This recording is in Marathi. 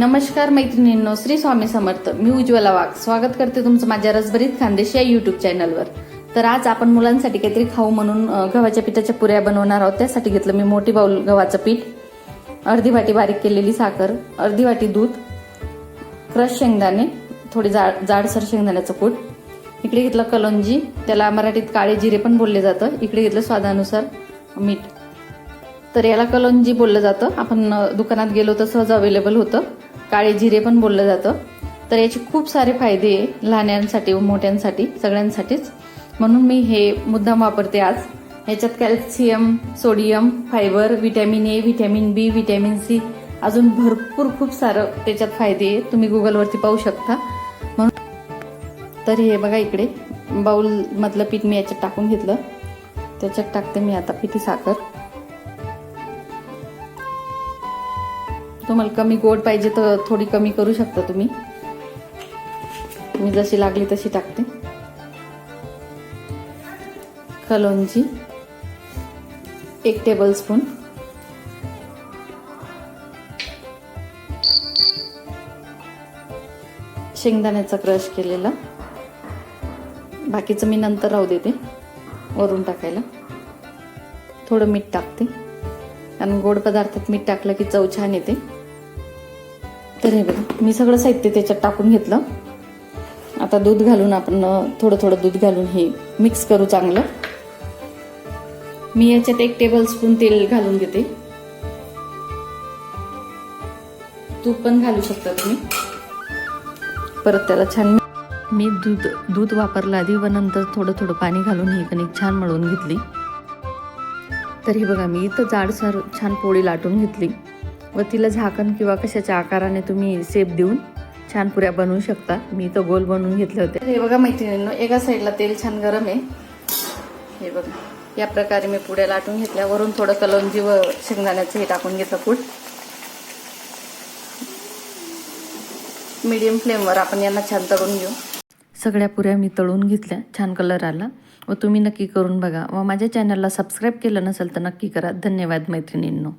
नमस्कार मैत्रिणींनो श्री स्वामी समर्थ. मी उज्ज्वला वाघ. स्वागत करते तुमचं माझ्या रसभरीत खानदेश या युट्यूब चॅनलवर तर आज आपण मुलांसाठी काहीतरी खाऊ म्हणून गव्हाच्या पिठाच्या पुऱ्या बनवणार आहोत. त्यासाठी घेतलं मी मोठी बाऊल गव्हाचं पीठ अर्धी वाटी बारीक केलेली साखर अर्धी वाटी दूध क्रश शेंगदाणे थोडी जाड जाडसर शेंगदाण्याचं कूट. इकडे घेतलं कलोंजी त्याला मराठीत काळे जिरे पण बोलले जातं. इकडे घेतलं स्वादानुसार मीठ. तर याला कलोंजी बोललं जातं. आपण दुकानात गेलो तर सहज अवेलेबल होतं. काळे जिरे पण बोललं जातं. तर याचे खूप सारे फायदे आहे लहान्यांसाठी व मोठ्यांसाठी सगळ्यांसाठीच. म्हणून मी हे मुद्दाम वापरते आज. ह्याच्यात calcium sodium fibre vitamin A vitamin B vitamin C अजून भरपूर खूप सारं त्याच्यात फायदे आहे. तुम्ही गुगलवरती पाहू शकता. म्हणून तर हे बघा इकडे. बाउल मधलं पीठ मी याच्यात टाकून घेतलं. त्याच्यात टाकते मी आता पिठी साखर. तुम्हाला कमी गोड पाहिजे तर थोडी कमी करू शकता तुम्ही. मी जशी लागली तशी टाकते. कलोंजी एक टेबल स्पून शेंगदाण्याचा क्रश केलेला. बाकीचं मी नंतर राहू देते वरून टाकायला. थोडं मीठ टाकते. कारण गोड पदार्थात मीठ टाकलं की चव छान येते. तर हे बघा मी सगळं साहित्य त्याच्यात टाकून घेतलं. आता दूध घालून आपण थोडं थोडं दूध घालून हे मिक्स करू चांगलं. मी याच्यात एक टेबल स्पून तेल घालून घेते. तूप पण घालू शकता तुम्ही. परत त्याला छान मी दूध दूध वापरलं आधी व नंतर थोडं थोडं पाणी घालून ही कणिक छान मळून घेतली. तर हे बघा मी इथं जाडसर छान पोळी लाटून घेतली. व तिला झाकण किंवा कशाच्या आकाराने तुम्ही सेप देऊन छान पुऱ्या बनवू शकता. मी इथं गोल बनवून घेतले होते. हे बघा मैत्रिणींनो एका साईडला तेल छान गरम आहे. हे बघा या प्रकारे मी पुड्या लाटून घेतल्या. वरून थोडं कलंजी व शेंगदाण्याचं हे टाकून घेतलं पूड. मीडियम फ्लेमवर आपण यांना छान तळून घेऊ. सगळ्या पुऱ्या मी तळून घेतल्या. छान कलर आला. व तुम्ही नक्की करून बघा. व माझ्या चॅनलला सबस्क्राईब केलं नसेल तर नक्की करा. धन्यवाद मैत्रिणींनो.